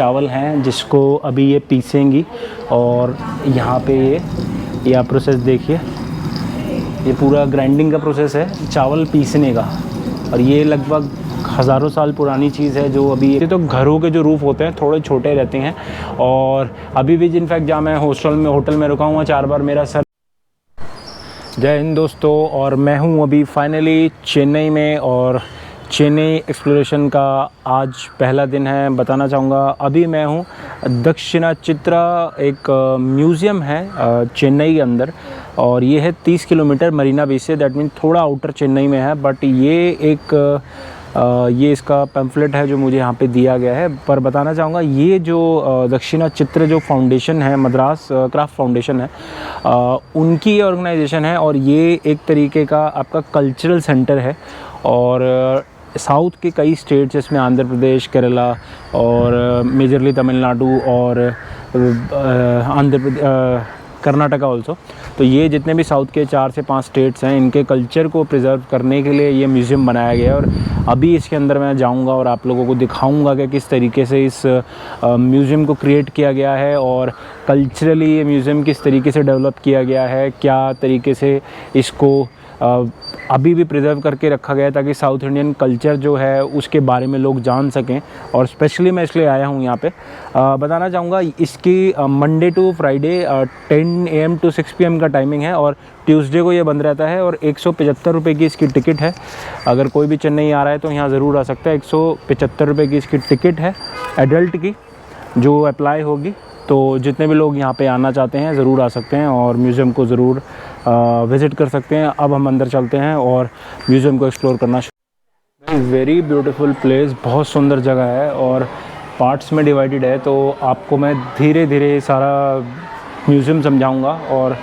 चावल हैं जिसको अभी ये पीसेंगी और यहाँ पे ये ये आप प्रोसेस देखिए। ये पूरा ग्राइंडिंग का प्रोसेस है, चावल पीसने का। और ये लगभग हज़ारों साल पुरानी चीज़ है जो अभी ये तो घरों के जो रूफ़ होते हैं, थोड़े छोटे रहते हैं। और अभी भी इनफैक्ट जहाँ मैं हॉस्टल में होटल में रुका हुआ, चार बार मेरा सर जय हिंद दोस्तों, और मैं हूँ अभी फाइनली चेन्नई में और चेन्नई एक्सप्लोरेशन का आज पहला दिन है, बताना चाहूँगा। अभी मैं हूँ दक्षिणा चित्रा एक म्यूज़ियम है चेन्नई के अंदर, और ये है 30 किलोमीटर मरीना बीच से। दैट मीन थोड़ा आउटर चेन्नई में है बट ये एक ये इसका पैम्फलेट है जो मुझे यहाँ पे दिया गया है। पर बताना चाहूँगा, ये जो दक्षिणा चित्र जो फाउंडेशन है, मद्रास क्राफ्ट फाउंडेशन है उनकी ऑर्गेनाइजेशन है, और ये एक तरीके का आपका कल्चरल सेंटर है। और साउथ के कई स्टेट्स, जिसमें आंध्र प्रदेश, केरला और मेजरली तमिलनाडु और आंध्र कर्नाटका ऑल्सो तो ये जितने भी साउथ के चार से पाँच स्टेट्स हैं, इनके कल्चर को प्रिजर्व करने के लिए ये म्यूज़ियम बनाया गया है और अभी इसके अंदर मैं जाऊँगा और आप लोगों को दिखाऊँगा कि किस तरीके से इस म्यूज़ियम को क्रिएट किया गया है और कल्चरली ये म्यूज़ियम किस तरीके से डेवलप किया गया है, क्या तरीके से इसको अभी भी प्रिजर्व करके रखा गया है ताकि साउथ इंडियन कल्चर जो है उसके बारे में लोग जान सकें। और स्पेशली मैं इसलिए आया हूँ यहाँ पे। अ, बताना चाहूँगा इसकी Monday to Friday ten A M to six P M का टाइमिंग है और ट्यूसडे को ये बंद रहता है और एक सौ की इसकी टिकट है। अगर कोई भी चेन्नई आ रहा है तो यहाँ ज़रूर आ सकता है। एक सौ की इसकी टिकट है एडल्ट की जो अप्लाई होगी। तो जितने भी लोग यहाँ पे आना चाहते हैं ज़रूर आ सकते हैं और म्यूज़ियम को ज़रूर विज़िट कर सकते हैं। अब हम अंदर चलते हैं और म्यूज़ियम को एक्सप्लोर करना वेरी ब्यूटीफुल प्लेस बहुत सुंदर जगह है और पार्ट्स में डिवाइडेड है तो आपको मैं धीरे धीरे सारा म्यूज़ियम समझाऊँगा। और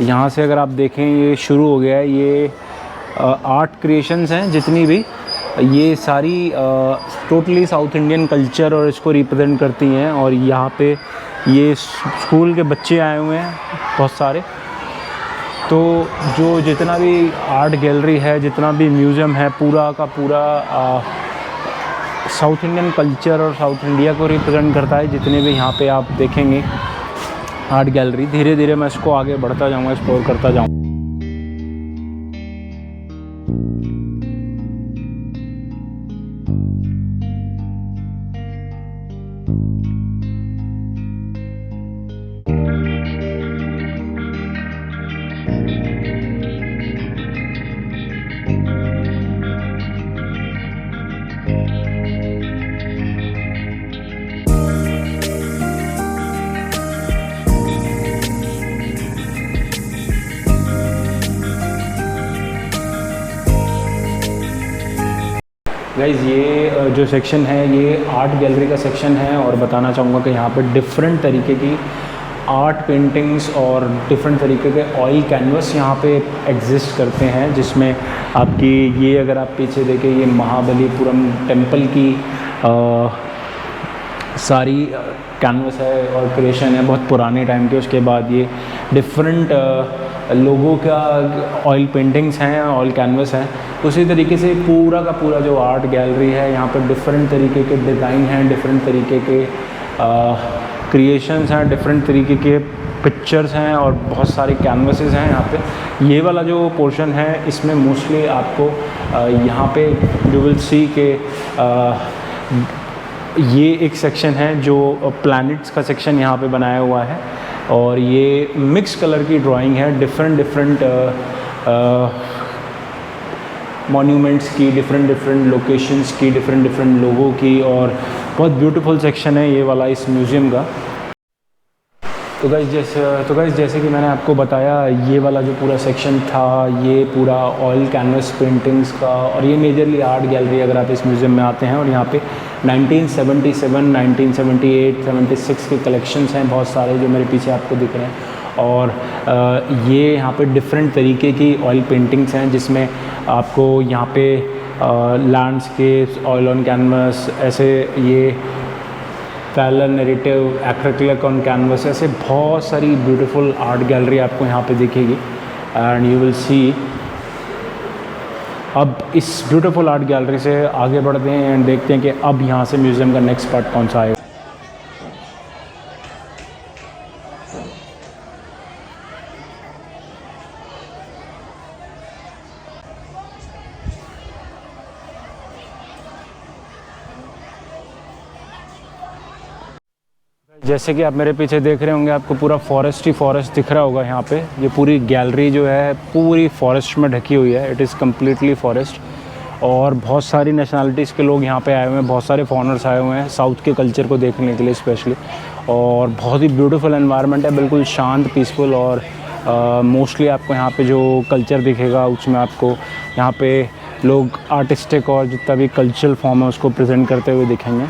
यहाँ से अगर आप देखें, ये शुरू हो गया है। ये आर्ट क्रिएशंस हैं जितनी भी। ये सारी टोटली साउथ इंडियन कल्चर और इसको रिप्रेजेंट करती हैं। और यहाँ पे ये स्कूल के बच्चे आए हुए हैं, बहुत सारे। तो जो जितना भी आर्ट गैलरी है, जितना भी म्यूज़ियम है, पूरा का पूरा साउथ इंडियन कल्चर और साउथ इंडिया को रिप्रेजेंट करता है, जितने भी यहाँ पे आप देखेंगे आर्ट गैलरी। धीरे धीरे मैं इसको आगे बढ़ता जाऊँगा एक्सप्लोर करता जाऊँगा। जो सेक्शन है ये आर्ट गैलरी का सेक्शन है और बताना चाहूँगा कि यहाँ पर डिफरेंट तरीके की आर्ट पेंटिंग्स और डिफरेंट तरीके के ऑयल कैनवस यहाँ पे एग्जिस्ट करते हैं जिसमें आपकी ये अगर आप पीछे देखें ये महाबलीपुरम टेंपल की अ, सारी कैनवस है और क्रिएशन है बहुत पुराने टाइम के उसके बाद ये डिफरेंट लोगों का ऑयल पेंटिंग्स हैं ऑयल कैनवस हैं। उसी तरीके से पूरा का पूरा जो आर्ट गैलरी है यहाँ पर डिफरेंट तरीके के डिज़ाइन हैं डिफरेंट तरीके के क्रिएशंस हैं डिफरेंट तरीके के पिक्चर्स हैं और बहुत सारे कैनवसेस हैं यहाँ पे। ये वाला जो पोर्शन है इसमें मोस्टली आपको यहाँ पे यू विल सी के अ, ये एक सेक्शन है जो प्लैनेट्स का सेक्शन यहाँ पे बनाया हुआ है और ये मिक्स कलर की ड्राइंग है डिफरेंट डिफरेंट मॉन्यूमेंट्स की डिफरेंट डिफरेंट लोकेशंस की डिफरेंट डिफरेंट लोगों की और बहुत ब्यूटीफुल सेक्शन है ये वाला इस म्यूज़ियम का। तो गाइज़ जैसे तो गाइज़ जैसे कि मैंने आपको बताया ये वाला जो पूरा सेक्शन था ये पूरा ऑयल कैनवस पेंटिंग्स का और ये मेजरली आर्ट गैलरी अगर आप इस म्यूज़ियम में आते हैं और यहाँ पे 1977, 1978, 76 के कलेक्शंस हैं बहुत सारे जो मेरे पीछे आपको दिख रहे हैं। और ये यहाँ पे डिफरेंट तरीके की ऑयल पेंटिंग्स हैं जिसमें आपको यहाँ पे लैंडस्केप्स ऑयल ऑन कैनवस ऐसे ये parallel narrative acrylic on canvas ऐसे बहुत सारी ब्यूटीफुल आर्ट गैलरी आपको यहाँ पे दिखेगी। एंड यू विल सी अब इस ब्यूटीफुल आर्ट गैलरी से आगे बढ़ते हैं एंड देखते हैं कि अब यहाँ से म्यूज़ियम का नेक्स्ट पार्ट कौन सा आएगा। जैसे कि आप मेरे पीछे देख रहे होंगे आपको पूरा फॉरेस्ट ही फॉरेस्ट दिख रहा होगा यहाँ पे। ये पूरी गैलरी जो है पूरी फॉरेस्ट में ढकी हुई है। इट इज़ कम्प्लीटली फॉरेस्ट और बहुत सारी नेशनलिटीज़ के लोग यहाँ पे आए हुए हैं बहुत सारे फॉरनर्स आए हुए हैं साउथ के कल्चर को देखने के लिए स्पेशली और बहुत ही ब्यूटीफुल एनवायरनमेंट है बिल्कुल शांत पीसफुल और मोस्टली uh, आपको यहाँ पे जो कल्चर दिखेगा उसमें आपको यहाँ पे लोग आर्टिस्टिक और जितना भी कल्चरल फॉर्म है उसको प्रेजेंट करते हुए दिखेंगे।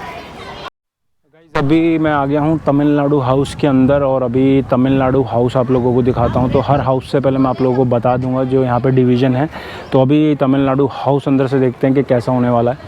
अभी मैं आ गया हूँ तमिलनाडु हाउस के अंदर और अभी तमिलनाडु हाउस आप लोगों को दिखाता हूँ। तो हर हाउस से पहले मैं आप लोगों को बता दूँगा जो यहाँ पे डिवीज़न है। तो अभी तमिलनाडु हाउस अंदर से देखते हैं कि कैसा होने वाला है।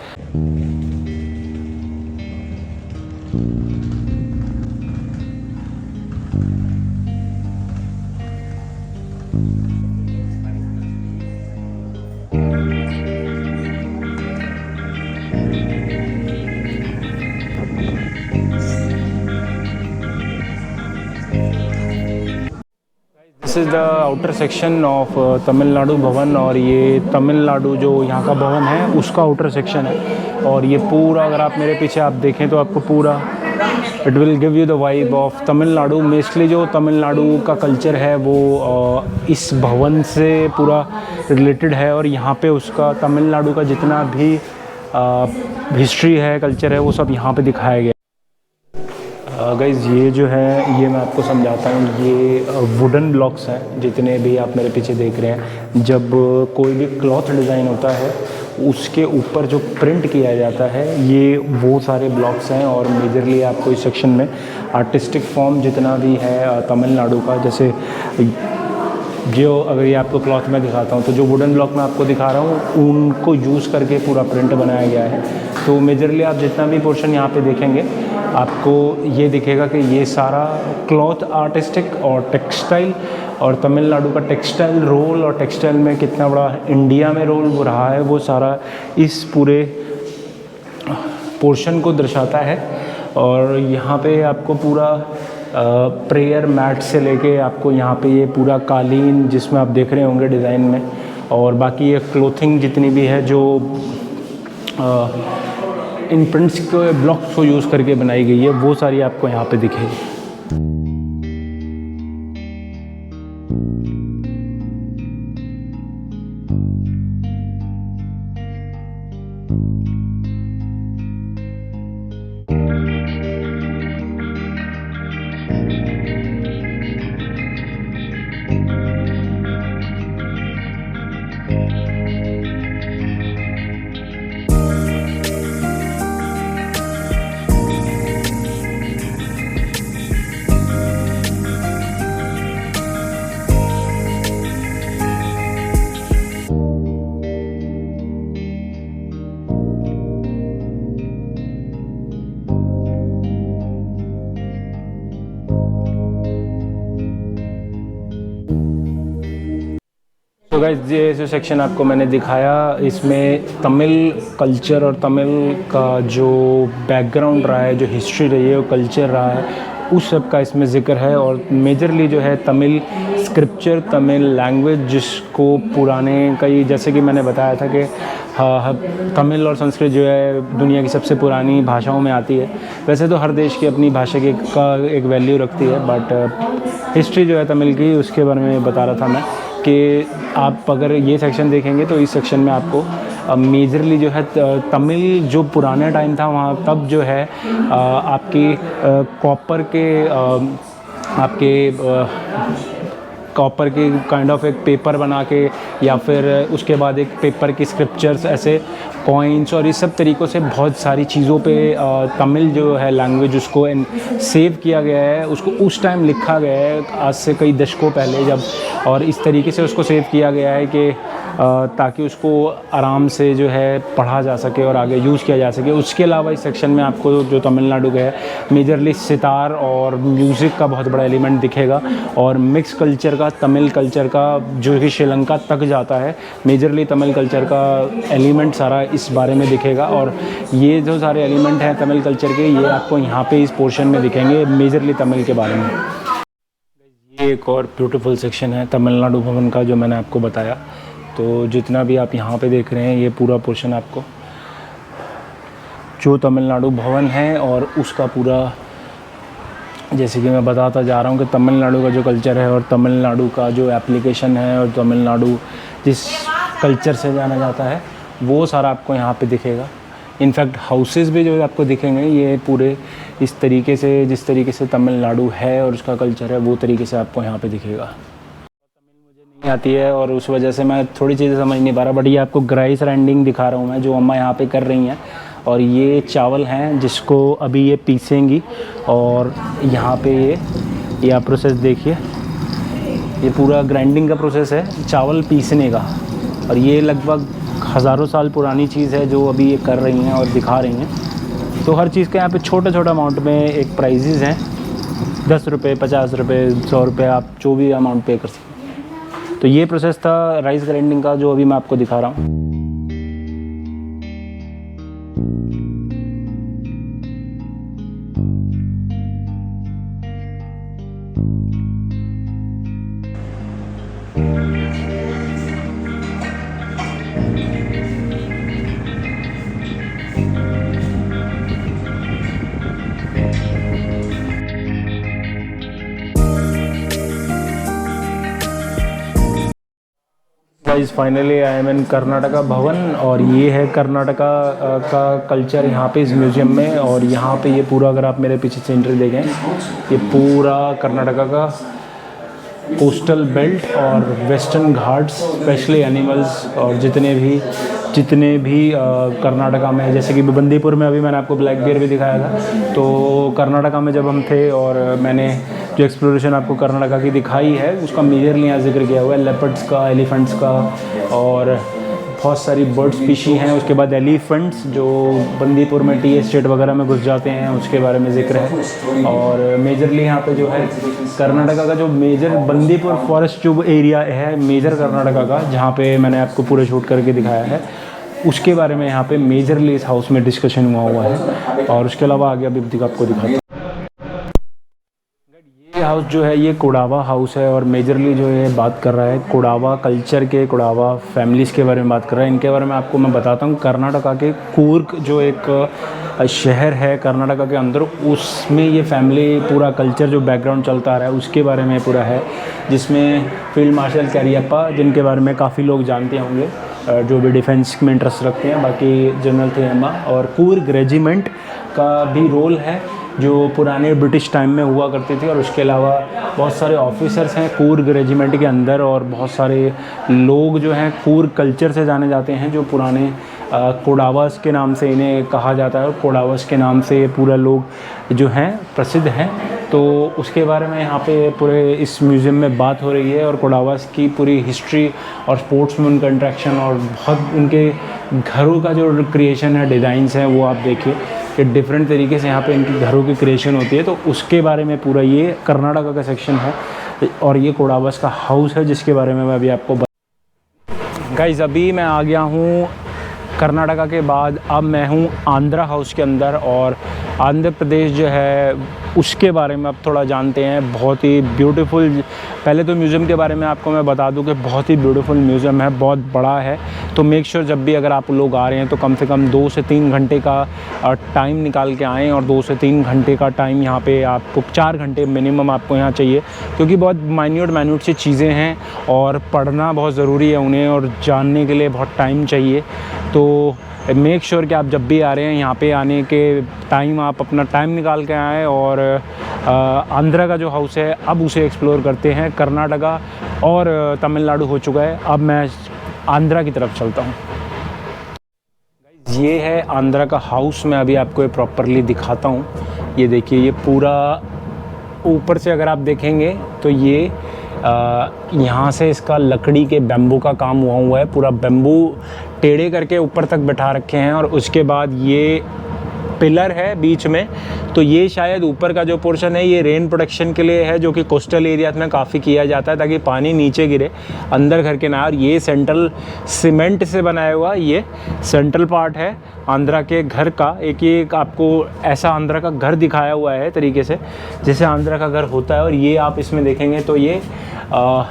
Is the outer section of Tamil Nadu Bhavan और ये तमिलनाडु जो यहाँ का भवन है उसका आउटर सेक्शन है। और ये पूरा अगर आप मेरे पीछे आप देखें तो आपको पूरा it will give you the vibe of Tamil Nadu mostly जो तमिलनाडु का कल्चर है वो uh, इस भवन से पूरा रिलेटेड है और यहाँ पे उसका तमिलनाडु का जितना भी हिस्ट्री uh, है कल्चर है वो सब यहाँ पे दिखाया गया गाइज़ ये जो है, ये मैं आपको समझाता हूँ, ये वुडन ब्लॉक्स हैं, जितने भी आप मेरे पीछे देख रहे हैं। जब कोई भी क्लॉथ डिज़ाइन होता है, उसके ऊपर जो प्रिंट किया जाता है, ये वो सारे ब्लॉक्स हैं और मेजरली आपको इस सेक्शन में आर्टिस्टिक फॉर्म जितना भी है तमिलनाडु का, जैसे, जो अगर ये आपको क्लॉथ में दिखाता हूँ तो जो वुडन ब्लॉक मैं आपको दिखा रहा हूँ, उनको यूज़ करके पूरा प्रिंट बनाया गया है। तो मेजरली आप जितना भी पोर्शन यहाँ पे देखेंगे आपको ये दिखेगा कि ये सारा क्लॉथ आर्टिस्टिक और टेक्सटाइल और तमिलनाडु का टेक्सटाइल रोल और टेक्सटाइल में कितना बड़ा इंडिया में रोल वो रहा है वो सारा इस पूरे पोर्शन को दर्शाता है। और यहाँ पे आपको पूरा प्रेयर मैट से लेके आपको यहाँ पे ये पूरा कालीन जिसमें आप देख रहे होंगे डिज़ाइन में और बाकी ये क्लोथिंग जितनी भी है जो आ, इन प्रिंट्स के ब्लॉक्स को यूज़ करके बनाई गई है, वो सारी आपको यहाँ पे दिखेगी। तो गाइज़ ये जो सेक्शन आपको मैंने दिखाया, इसमें तमिल कल्चर और तमिल का जो बैकग्राउंड रहा है, जो हिस्ट्री रही है, वो कल्चर रहा है, उस सब का इसमें ज़िक्र है और मेजरली जो है तमिल स्क्रिप्चर तमिल लैंग्वेज जिसको पुराने कई जैसे कि मैंने बताया था कि हाँ तमिल और संस्कृत जो है दुनिया की सबसे पुरानी भाषाओं में आती है। वैसे तो हर देश की अपनी भाषा की का एक वैल्यू रखती है बट हिस्ट्री जो है तमिल की, उसके बारे में बता रहा था मैं। कि आप अगर ये सेक्शन देखेंगे तो इस सेक्शन में आपको मेजरली जो है तमिल जो पुराने टाइम था वहाँ, तब जो है आपकी कॉपर के आपके कॉपर के काइंड ऑफ़ एक पेपर बना के या फिर उसके बाद एक पेपर की स्क्रिप्चर्स ऐसे कॉइन्स और इस सब तरीक़ों से बहुत सारी चीज़ों पे तमिल जो है लैंग्वेज उसको सेव किया गया है, उसको उस टाइम लिखा गया है, आज से कई दशकों पहले जब, और इस तरीके से उसको सेव किया गया है कि ताकि उसको आराम से जो है पढ़ा जा सके और आगे यूज़ किया जा सके। उसके अलावा इस सेक्शन में आपको जो तमिलनाडु का है मेजरली सितार और म्यूज़िक का बहुत बड़ा एलिमेंट दिखेगा और मिक्स कल्चर का, तमिल कल्चर का, जो कि श्रीलंका तक जाता है मेजरली तमिल कल्चर का एलिमेंट सारा इस बारे में दिखेगा। और ये जो सारे एलिमेंट हैं तमिल कल्चर के, ये आपको यहाँ पे इस पोर्शन में दिखेंगे मेजरली तमिल के बारे में। ये एक और ब्यूटीफुल सेक्शन है, तमिलनाडु भवन का, जो मैंने आपको बताया। तो जितना भी आप यहाँ पे देख रहे हैं, ये पूरा पोर्शन आपको। जो तमिलनाडु भवन है और उसका पूरा, जैसे कि मैं बताता जा रहा हूँ कि तमिलनाडु का जो कल्चर है और तमिलनाडु का जो एप्लीकेशन है और तमिलनाडु जिस कल्चर से जाना जाता है वो सारा आपको यहाँ पे दिखेगा। इनफैक्ट हाउसेस भी जो आपको दिखेंगे, ये पूरे इस तरीके से, जिस तरीके से तमिलनाडु है और उसका कल्चर है, वो तरीके से आपको यहाँ पे दिखेगा। तमिल मुझे नहीं आती है और उस वजह से मैं थोड़ी चीज़ें समझ नहीं पा रहा, बट ये आपको ग्राइस रैंडिंग दिखा रहा हूँ मैं, जो अम्मा यहाँ पे कर रही हैं। और ये चावल हैं, जिसको अभी ये पीसेंगी और यहाँ पे ये ये आप प्रोसेस देखिए। ये पूरा ग्राइंडिंग का प्रोसेस है, चावल पीसने का। और ये लगभग हज़ारों साल पुरानी चीज़ है जो अभी ये कर रही हैं और दिखा रही हैं। तो हर चीज़ का यहाँ पे छोटा छोटा अमाउंट में एक प्राइजेज़ हैं। दस रुपये पचास रुपये सौ रुपये आप जो भी अमाउंट पे कर सकते तो ये प्रोसेस था राइस ग्राइंडिंग का जो अभी मैं आपको दिखा रहा हूँ। Guys finally I am in Karnataka Bhavan और ये है कर्नाटका का कल्चर यहाँ पे इस म्यूज़ियम में, और यहाँ पे ये पूरा अगर आप मेरे पीछे से एंट्री देखें, ये पूरा कर्नाटका का कोस्टल बेल्ट और वेस्टर्न घाट्स स्पेशली एनिमल्स और जितने भी जितने भी कर्नाटका में जैसे कि बंदीपुर में अभी मैंने आपको ब्लैक बियर भी दिखाया था। तो कर्नाटका में जब हम थे और मैंने जो एक्सप्लोरेशन आपको कर्नाटका की दिखाई है। उसका मेजरली यहाँ ज़िक्र किया हुआ है लेपर्ड्स का एलिफेंट्स का और बहुत सारी बर्ड स्पीशी हैं। उसके बाद एलिफेंट्स जो बंदीपुर में टी एस्टेट वगैरह में घुस जाते हैं, उसके बारे में ज़िक्र है। और मेजरली यहाँ पे जो है, कर्नाटका का जो मेजर बंदीपुर फॉरेस्ट जो एरिया है मेजर कर्नाटका का, जहाँ पे मैंने आपको पूरे शूट करके दिखाया है, उसके बारे में यहाँ पे मेजरली इस हाउस में डिस्कशन हुआ हुआ है। और उसके अलावा आगे अभी आपको दिखाता हाउस जो है, ये कोडावा हाउस है और मेजरली जो है बात कर रहा है, कोडावा कल्चर के, कोडावा फैमिलीज़ के बारे में बात कर रहा है। इनके बारे में आपको मैं बताता हूँ, कर्नाटका के कूर्ग जो एक शहर है कर्नाटका के अंदर, उसमें ये फैमिली पूरा कल्चर जो बैकग्राउंड चलता आ रहा है, उसके बारे में पूरा है, जिसमें फ़ील्ड मार्शल कैरियप्पा, जिनके बारे में काफ़ी लोग जानते होंगे जो भी डिफेंस में इंटरेस्ट रखते हैं, बाकी जनरल थे और कूर्ग रेजिमेंट का भी रोल है। जो पुराने ब्रिटिश टाइम में हुआ करती थी और उसके अलावा बहुत सारे ऑफिसर्स हैं कूर्ग रेजिमेंट के अंदर और बहुत सारे लोग जो हैं कूर्ग कल्चर से जाने जाते हैं, जो पुराने कोडावास के नाम से इन्हें कहा जाता है और कोडावास के नाम से पूरा लोग जो हैं, प्रसिद्ध हैं। तो उसके बारे में यहाँ पे पूरे इस म्यूज़ियम में बात हो रही है और कोडावास की पूरी हिस्ट्री और स्पोर्ट्स में उनका इंट्रैक्शन और बहुत उनके घरों का जो क्रिएशन है डिज़ाइंस हैं, वो आप देखिए कि डिफरेंट तरीके से यहाँ पे इनकी घरों की क्रिएशन होती है। तो उसके बारे में पूरा ये कर्नाटका का सेक्शन है और ये कोडावास का हाउस है, जिसके बारे में मैं अभी आपको गाइज़ अभी मैं आ गया हूँ कर्नाटका के बाद अब मैं हूँ आंध्रा हाउस के अंदर और आंध्र प्रदेश जो है, उसके बारे में आप थोड़ा जानते हैं। बहुत ही ब्यूटीफुल पहले तो म्यूज़ियम के बारे में आपको मैं बता दूँ कि बहुत ही ब्यूटीफुल म्यूज़ियम है, बहुत बड़ा है। तो मेक श्योर sure जब भी अगर आप लोग आ रहे हैं तो कम से कम दो से तीन घंटे का टाइम निकाल के आएँ और दो से तीन घंटे का टाइम यहाँ पे आपको, चार घंटे मिनिमम आपको यहाँ चाहिए। क्योंकि बहुत माइन्यूट माइन्यूट सी चीज़ें हैं और पढ़ना बहुत ज़रूरी है उन्हें और जानने के लिए बहुत टाइम चाहिए। तो मेक श्योर sure कि आप जब भी आ रहे हैं, यहाँ पे आने के टाइम आप अपना टाइम निकाल के आएँ और आंध्रा का जो हाउस है, अब उसे एक्सप्लोर करते हैं। कर्नाटका और तमिलनाडु हो चुका है। अब मैं आंध्रा की तरफ़ चलता हूँ। ये है आंध्रा का हाउस मैं अभी आपको ये प्रॉपरली दिखाता हूँ। ये देखिए, ये पूरा ऊपर से अगर आप देखेंगे तो ये यहाँ से इसका लकड़ी के बेम्बू का काम हुआ हुआ है। पूरा बेम्बू टेढ़े करके ऊपर तक बैठा रखे हैं और उसके बाद ये पिलर है बीच में तो ये शायद ऊपर का जो पोर्शन है ये रेन प्रोटेक्शन के लिए है जो कि कोस्टल एरियाज़ में काफ़ी किया जाता है ताकि पानी नीचे गिरे अंदर घर के ना और ये सेंट्रल सीमेंट से बनाया हुआ ये सेंट्रल पार्ट है आंध्रा के घर का एक ये आपको ऐसा आंध्रा का घर दिखाया हुआ है तरीके से जैसे आंध्रा का घर होता है और ये आप इसमें देखेंगे तो ये आ,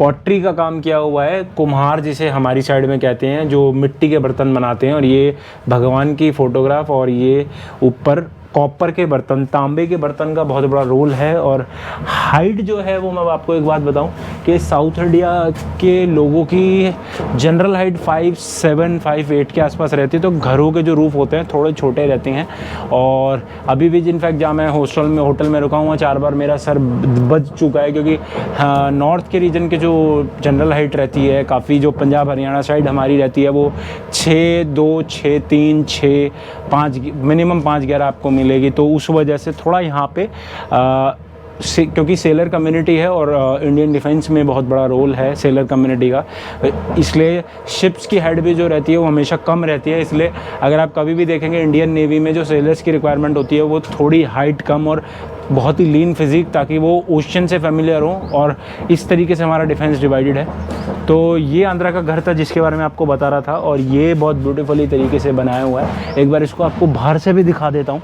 पॉटरी का काम किया हुआ है, कुम्हार जिसे हमारी साइड में कहते हैं, जो मिट्टी के बर्तन बनाते हैं और ये भगवान की फ़ोटोग्राफ और ये ऊपर कॉपर के बर्तन तांबे के बर्तन का बहुत बड़ा रोल है और हाइट जो है वो मैं आपको एक बात बताऊँ कि साउथ इंडिया के लोगों की general height five seven five eight के आसपास रहती है तो घरों के जो रूफ होते हैं थोड़े छोटे रहते हैं। और अभी भी इनफैक्ट जहाँ मैं हॉस्टल में होटल में रुका हुआ चार बार मेरा सर बच चुका है क्योंकि हाँ, नॉर्थ के रीजन के जो जनरल हाइट रहती है काफ़ी जो पंजाब हरियाणा साइड हमारी रहती है वो छः दो छः तीन छः पाँच मिनिमम पाँच ग्यारह आपको मिलेगी। तो उस वजह से थोड़ा यहाँ पे आ, से, क्योंकि सेलर कम्युनिटी है और इंडियन डिफेंस में बहुत बड़ा रोल है सेलर कम्युनिटी का। इसलिए शिप्स की हेड भी जो रहती है वो हमेशा कम रहती है। इसलिए अगर आप कभी भी देखेंगे इंडियन नेवी में जो सेलर्स की रिक्वायरमेंट होती है वो थोड़ी हाइट कम और बहुत ही लीन फिजिक ताकि वो ओशन से फेमिलियर हो और इस तरीके से हमारा डिफेंस डिवाइडेड है। तो ये आंध्रा का घर था जिसके बारे में आपको बता रहा था और ये बहुत ब्यूटीफुली तरीके से बनाया हुआ है। एक बार इसको आपको बाहर से भी दिखा देता हूँ।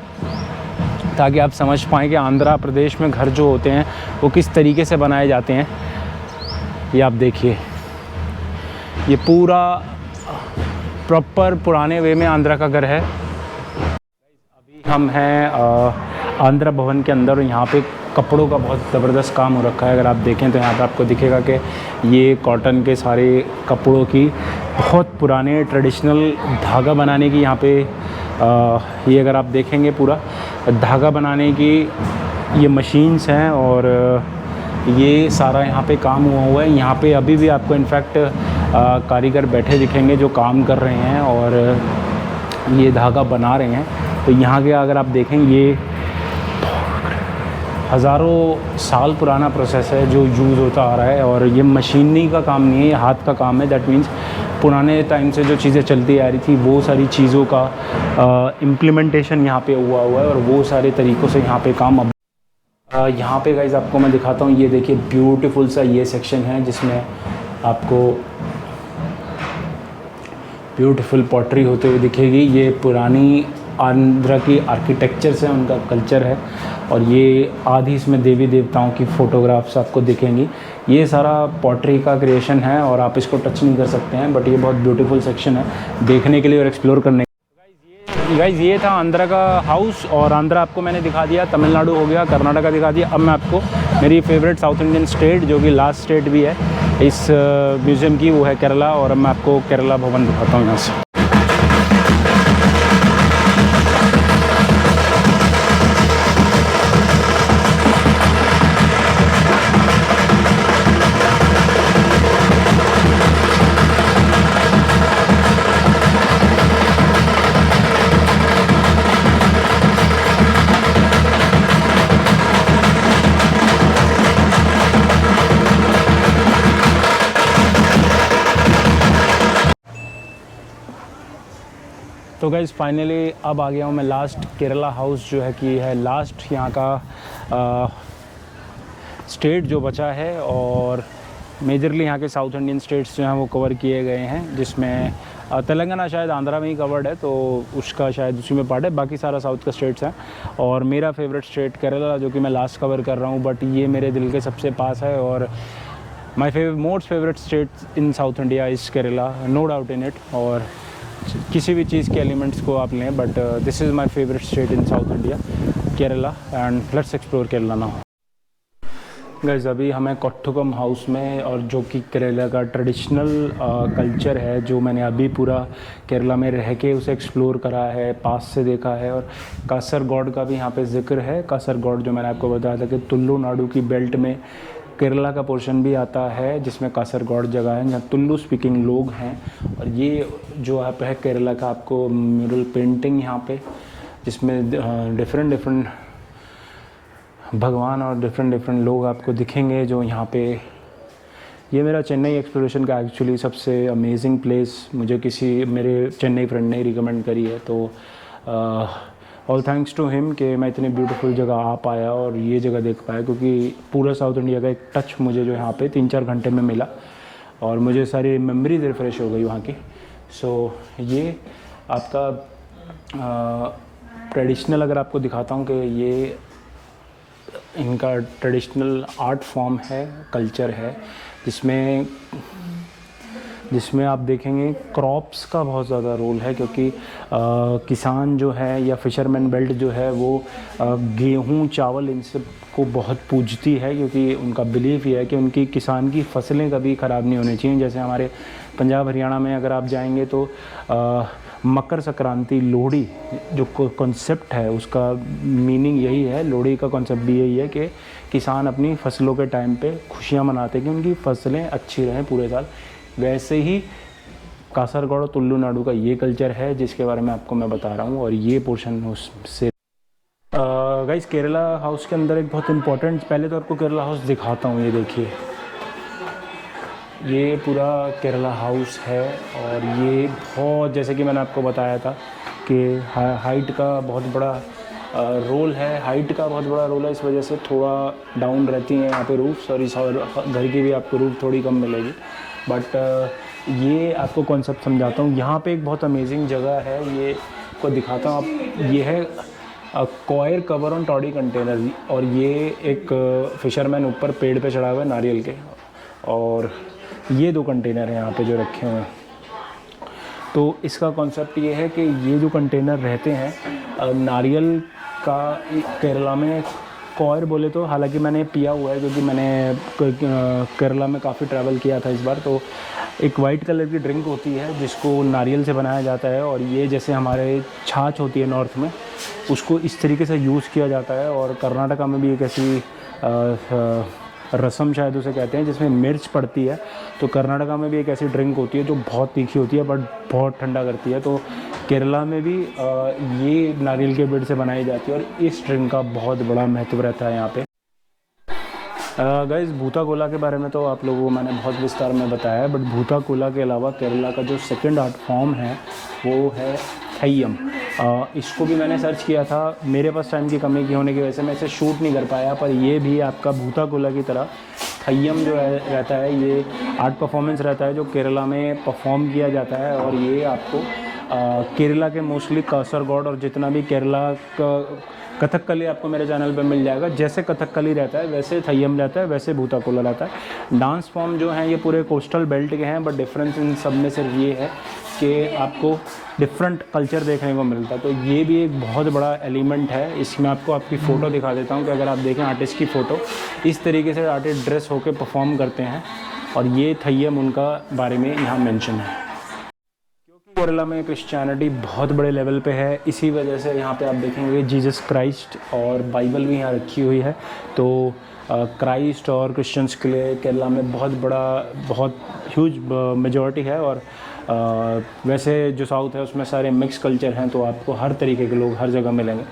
ताकि आप समझ पाएँ कि आंध्र प्रदेश में घर जो होते हैं वो किस तरीके से बनाए जाते हैं। ये आप देखिए। ये पूरा प्रॉपर पुराने वे में आंध्रा का घर है। अभी हम हैं आंध्रा भवन के अंदर यहाँ पे कपड़ों का बहुत ज़बरदस्त काम हो रखा है। अगर आप देखें तो यहाँ पर आपको दिखेगा कि ये कॉटन के सारे कपड़ों की बहुत पुराने ट्रेडिशनल धागा बनाने की यहाँ पे आ, ये अगर आप देखेंगे पूरा धागा बनाने की ये मशीन्स हैं और ये सारा यहाँ पे काम हुआ हुआ है। यहाँ पे अभी भी आपको इनफैक्ट कारीगर बैठे दिखेंगे जो काम कर रहे हैं और ये धागा बना रहे हैं। तो यहाँ के अगर आप देखें, ये हज़ारों साल पुराना प्रोसेस है जो यूज़ होता आ रहा है और ये मशीनी का काम नहीं है, ये हाथ का काम है। दैट मीन्स पुराने टाइम से जो चीज़ें चलती आ रही थी, वो सारी चीज़ों का इम्प्लीमेंटेशन यहाँ पे हुआ हुआ है और वो सारे तरीक़ों से यहाँ पे काम अब यहाँ पे गाइज़ आपको मैं दिखाता हूँ, ये देखिए ब्यूटीफुल सा ये सेक्शन है जिसमें आपको ब्यूटीफुल पॉटरी होते हुए दिखेगी। ये पुरानी आंध्रा की आर्किटेक्चर से उनका कल्चर है और ये आधी इसमें देवी देवताओं की फ़ोटोग्राफ्स आपको दिखेंगी। ये सारा पॉटरी का क्रिएशन है और आप इसको टच नहीं कर सकते हैं बट ये बहुत ब्यूटीफुल सेक्शन है, देखने के लिए और एक्सप्लोर करने गाइज़ ये था आंध्रा का हाउस और आंध्रा आपको मैंने दिखा दिया, तमिलनाडु हो गया, कर्नाटका दिखा दिया। अब मैं आपको मेरी फेवरेट साउथ इंडियन स्टेट जो कि लास्ट स्टेट भी है, इस म्यूज़ियम की, वो है केरला और अब मैं आपको केरला भवन दिखाता हूँ यहाँ से। तो गाइज़ फाइनली अब आ गया हूँ मैं लास्ट केरला हाउस जो है कि है लास्ट यहाँ का आ, स्टेट जो बचा है और मेजरली यहाँ के साउथ इंडियन स्टेट्स जो हैं वो कवर किए गए हैं जिसमें तेलंगाना शायद आंध्रा में ही कवर्ड है तो उसका शायद उसी में पार्ट है बाकी सारा साउथ का स्टेट्स हैं। और मेरा फेवरेट स्टेट केरला जो कि मैं लास्ट कवर कर रहा हूँ बट ये मेरे दिल के सबसे पास है और my fav most favourite state in South India is Kerala no doubt in it और किसी भी चीज़ के एलिमेंट्स को आप लें but this is my favourite state in South India Kerala and let's explore Kerala now guys अभी हमें कोट्ठुकम हाउस में और जो कि केरला का ट्रेडिशनल कल्चर है, जो मैंने अभी पूरा केरला में रह के उसे एक्सप्लोर करा है, पास से देखा है और कासर गॉड का भी यहाँ पे ज़िक्र है। कासर गॉड जो मैंने आपको बताया था कि तुल्लू नाडु की बेल्ट में केरला का पोर्शन भी आता है जिसमें कासरगौड़ जगह है जहाँ तुल्लू स्पीकिंग लोग हैं। और ये जो आप है केरला का आपको म्यूरल पेंटिंग यहाँ पे जिसमें डिफरेंट डिफरेंट भगवान और डिफरेंट डिफरेंट लोग आपको दिखेंगे जो यहाँ पे। ये मेरा चेन्नई एक्सप्लोरेशन का एक्चुअली सबसे अमेजिंग प्लेस मुझे किसी मेरे चेन्नई फ्रेंड ने रिकमेंड करी है तो आ, ऑल थैंक्स टू हिम कि मैं इतनी ब्यूटीफुल जगह आ पाया और ये जगह देख पाया क्योंकि पूरा साउथ इंडिया का एक टच मुझे जो यहाँ पे तीन चार घंटे में मिला और मुझे सारी मेमोरीज रिफ्रेश हो गई वहाँ की। सो so, ये आपका ट्रेडिशनल अगर आपको दिखाता हूँ कि ये इनका ट्रेडिशनल आर्ट फॉर्म है कल्चर है जिसमें जिसमें आप देखेंगे क्रॉप्स का बहुत ज़्यादा रोल है क्योंकि आ, किसान जो है या फिशरमैन बेल्ट जो है वो गेहूँ चावल इन सबको बहुत पूजती है क्योंकि उनका बिलीफ ये है कि उनकी किसान की फ़सलें कभी ख़राब नहीं होनी चाहिए। जैसे हमारे पंजाब हरियाणा में अगर आप जाएँगे तो आ, मकर संक्रांति लोहड़ी जो कॉन्सेप्ट है उसका मीनिंग यही है। लोहड़ी का कॉन्सेप्ट भी यही है कि किसान अपनी फ़सलों के टाइम पे खुशियाँ मनाते हैं कि उनकी फ़सलें अच्छी रहें पूरे साल। वैसे ही कासरगोड़ और तुल्लू नाडु का ये कल्चर है, जिसके बारे में आपको मैं बता रहा हूँ, और ये पोर्शन उससे गाइस केरला हाउस के अंदर एक बहुत इंपॉर्टेंट पहले तो आपको केरला हाउस दिखाता हूँ, ये देखिए। ये पूरा केरला हाउस है, और ये बहुत जैसे कि मैंने आपको बताया था कि हाइट का बहुत बड़ा रोल है। हाइट का बहुत बड़ा रोल है, इस वजह से थोड़ा डाउन रहती हैं यहाँ पे रूफ्स और इस घर की भी आपको रूफ थोड़ी कम मिलेगी। बट ये आपको कॉन्सेप्ट समझाता हूँ। यहाँ पे एक बहुत अमेजिंग जगह है, ये को दिखाता हूँ। आप, ये है coir cover on toddy container और ये एक फिशरमैन ऊपर पेड़ पे चढ़ा हुआ है नारियल के। और ये दो कंटेनर हैं यहाँ पे जो रखे हुए हैं। तो इसका कॉन्सेप्ट ये है कि ये जो कंटेनर रहते हैं नारियल का, केरला में कॉयर बोले तो हालाँकि मैंने पिया हुआ है क्योंकि मैंने केरला में काफ़ी ट्रैवल किया था इस बार तो एक वाइट कलर की ड्रिंक होती है जिसको नारियल से बनाया जाता है और ये जैसे हमारे छाछ होती है नॉर्थ में, उसको इस तरीके से यूज़ किया जाता है और कर्नाटका में भी एक ऐसी रसम शायद उसे कहते हैं जिसमें मिर्च पड़ती है तो कर्नाटका में भी एक ऐसी ड्रिंक होती है जो बहुत तीखी होती है बट बहुत ठंडा करती है तो केरला में भी ये नारियल के पेड़ से बनाई जाती है और इस ड्रिंक का बहुत बड़ा महत्व रहता है यहाँ पे। गाइज़ भूता कोला के बारे में तो आप लोगों को मैंने बहुत विस्तार में बताया है बट भूता कोला के अलावा केरला का जो सेकंड आर्ट फॉर्म है, वो है थैयम। इसको भी मैंने सर्च किया था, मेरे पास टाइम की कमी की होने की वजह से मैं इसे शूट नहीं कर पाया, पर ये भी आपका भूता कोला की तरह थैयम जो है, रहता है, ये आर्ट परफॉर्मेंस रहता है जो केरला में परफॉर्म किया जाता है और ये आपको केरला के मोस्टली कासरगोड और जितना भी केरला का कथकली आपको मेरे चैनल पे मिल जाएगा। जैसे कथकली रहता है, वैसे थैयम रहता है, वैसे भूता कोला रहता है। डांस फॉर्म जो हैं, ये पूरे कोस्टल बेल्ट के हैं बट डिफरेंस इन सब में सिर्फ़ ये है कि आपको डिफरेंट कल्चर देखने को मिलता है। तो ये भी एक बहुत बड़ा एलिमेंट है। इसमें आपको आपकी फ़ोटो दिखा देता हूँ कि अगर आप देखें आर्टिस्ट की फ़ोटो इस तरीके से आर्टिस्ट ड्रेस होकर परफॉर्म करते हैं। और ये थैयम उनका बारे में यहाँ मैंशन है। केरला में क्रिश्चियनिटी बहुत बड़े लेवल पे है। इसी वजह से यहाँ पे आप देखेंगे जीसस क्राइस्ट और बाइबल भी यहाँ रखी हुई है। तो क्राइस्ट और क्रिश्चियंस के लिए केरला में बहुत बड़ा बहुत ह्यूज मेजॉरिटी है और आ, वैसे जो साउथ है उसमें सारे मिक्स कल्चर हैं तो आपको हर तरीके के लोग हर जगह मिलेंगे।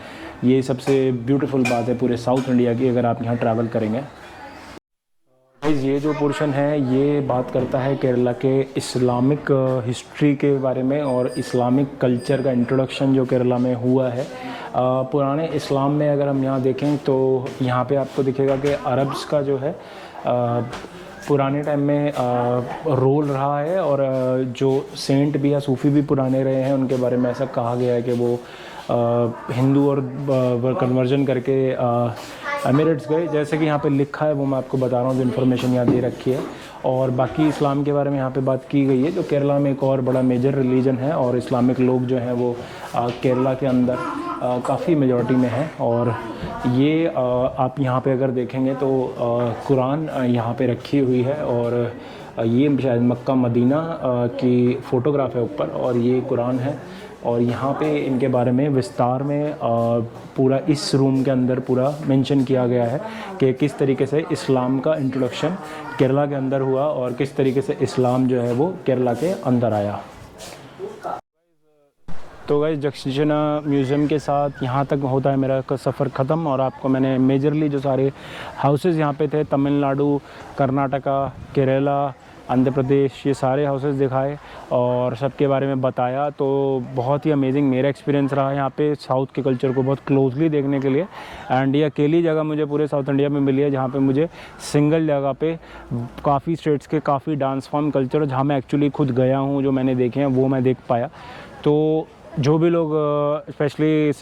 ये सबसे ब्यूटीफुल बात है पूरे साउथ इंडिया की अगर आप यहाँ ट्रैवल करेंगे। ये जो पोर्शन है ये बात करता है केरला के इस्लामिक हिस्ट्री के बारे में और इस्लामिक कल्चर का इंट्रोडक्शन जो केरला में हुआ है। आ, पुराने इस्लाम में अगर हम यहाँ देखें तो यहाँ पे आपको दिखेगा कि अरब्स का जो है आ, पुराने टाइम में रोल रहा है और जो सेंट भी या सूफ़ी भी पुराने रहे हैं, उनके बारे में ऐसा कहा गया है कि वो हिंदू और कन्वर्जन करके एमिरेट्स गए। जैसे कि यहाँ पे लिखा है, वो मैं आपको बता रहा हूँ, जो इन्फॉर्मेशन यहाँ दे रखी है। और बाकी इस्लाम के बारे में यहाँ पे बात की गई है, जो केरला में एक और बड़ा मेजर रिलीजन है और इस्लामिक लोग जो हैं वो केरला के अंदर काफ़ी मेजॉरिटी में हैं। और ये आप यहाँ पे अगर देखेंगे तो कुरान यहाँ पे रखी हुई है और ये शायद मक्का, मदीना की फ़ोटोग्राफ है ऊपर और ये कुरान है और यहाँ पे इनके बारे में विस्तार में पूरा इस रूम के अंदर पूरा मेंशन किया गया है कि किस तरीके से इस्लाम का इंट्रोडक्शन केरला के अंदर हुआ और किस तरीके से इस्लाम जो है वो केरला के अंदर आया। तो गई जक्सिजना म्यूज़ियम के साथ यहाँ तक होता है मेरा सफ़र ख़त्म और आपको मैंने मेजरली जो सारे हाउसेस यहाँ पे थे तमिलनाडु कर्नाटका केरला आंध्र प्रदेश ये सारे हाउसेस दिखाए और सबके बारे में बताया तो बहुत ही अमेजिंग मेरा एक्सपीरियंस रहा यहाँ पे साउथ के कल्चर को बहुत क्लोजली देखने के लिए। एंड ये अकेली जगह मुझे पूरे साउथ इंडिया में मिली है जहाँ पे मुझे सिंगल जगह पे काफ़ी स्टेट्स के काफ़ी डांस फॉर्म कल्चर जहाँ मैं एक्चुअली खुद गया हूँ, जो मैंने देखे हैं, वो मैं देख पाया। तो जो भी लोग स्पेशली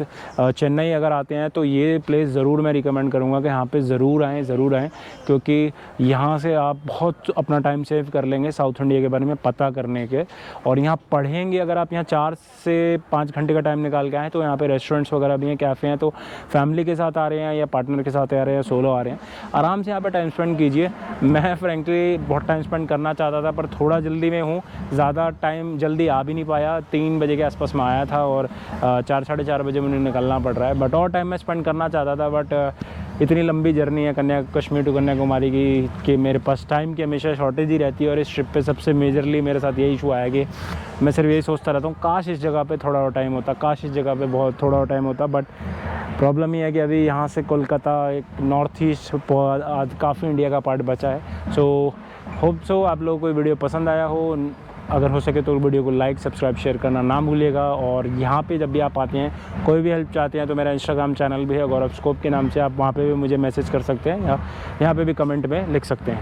चेन्नई अगर आते हैं तो ये प्लेस ज़रूर मैं रिकमेंड करूँगा कि यहाँ पे ज़रूर आएँ ज़रूर आएँ, क्योंकि यहाँ से आप बहुत अपना टाइम सेव कर लेंगे साउथ इंडिया के बारे में पता करने के। और यहाँ पढ़ेंगे, अगर आप यहाँ चार से पाँच घंटे का टाइम निकाल के आएँ तो यहाँ पर रेस्टोरेंट्स वगैरह भी हैं कैफ़े हैं तो फैमिली के साथ आ रहे हैं या पार्टनर के साथ आ रहे हैं सोलो आ रहे हैं। आराम से यहाँ पर टाइम स्पेंड कीजिए। मैं फ्रेंकली बहुत टाइम स्पेंड करना चाहता था, पर थोड़ा जल्दी में हूँ। ज़्यादा टाइम जल्दी आ भी नहीं पाया। तीन बजे के आसपास में आया था और चार, साढ़े चार बजे मुझे निकलना पड़ रहा है। बट और टाइम मैं स्पेंड करना चाहता था बट इतनी लंबी जर्नी है कन्या, कश्मीर टू कन्याकुमारी की, कि मेरे पास टाइम की हमेशा शॉर्टेज ही रहती है और इस ट्रिप पे सबसे मेजरली मेरे साथ यही इशू आया कि मैं सिर्फ़ यही सोचता रहता हूँ, काश इस जगह पे थोड़ा और टाइम होता, काश इस जगह पे बहुत थोड़ा और टाइम होता। बट प्रॉब्लम ये है कि अभी यहाँ से कोलकाता, एक नॉर्थ ईस्ट काफ़ी इंडिया का पार्ट बचा है। सो होप सो आप लोगों को वीडियो पसंद आया हो। अगर हो सके तो वीडियो को लाइक, सब्सक्राइब, शेयर करना ना भूलिएगा। और यहाँ पे जब भी आप आते हैं, कोई भी हेल्प चाहते हैं तो मेरा इंस्टाग्राम चैनल भी है, गौरव स्कोप के नाम से आप वहाँ पे भी मुझे मैसेज कर सकते हैं या यहाँ पे भी कमेंट में लिख सकते हैं।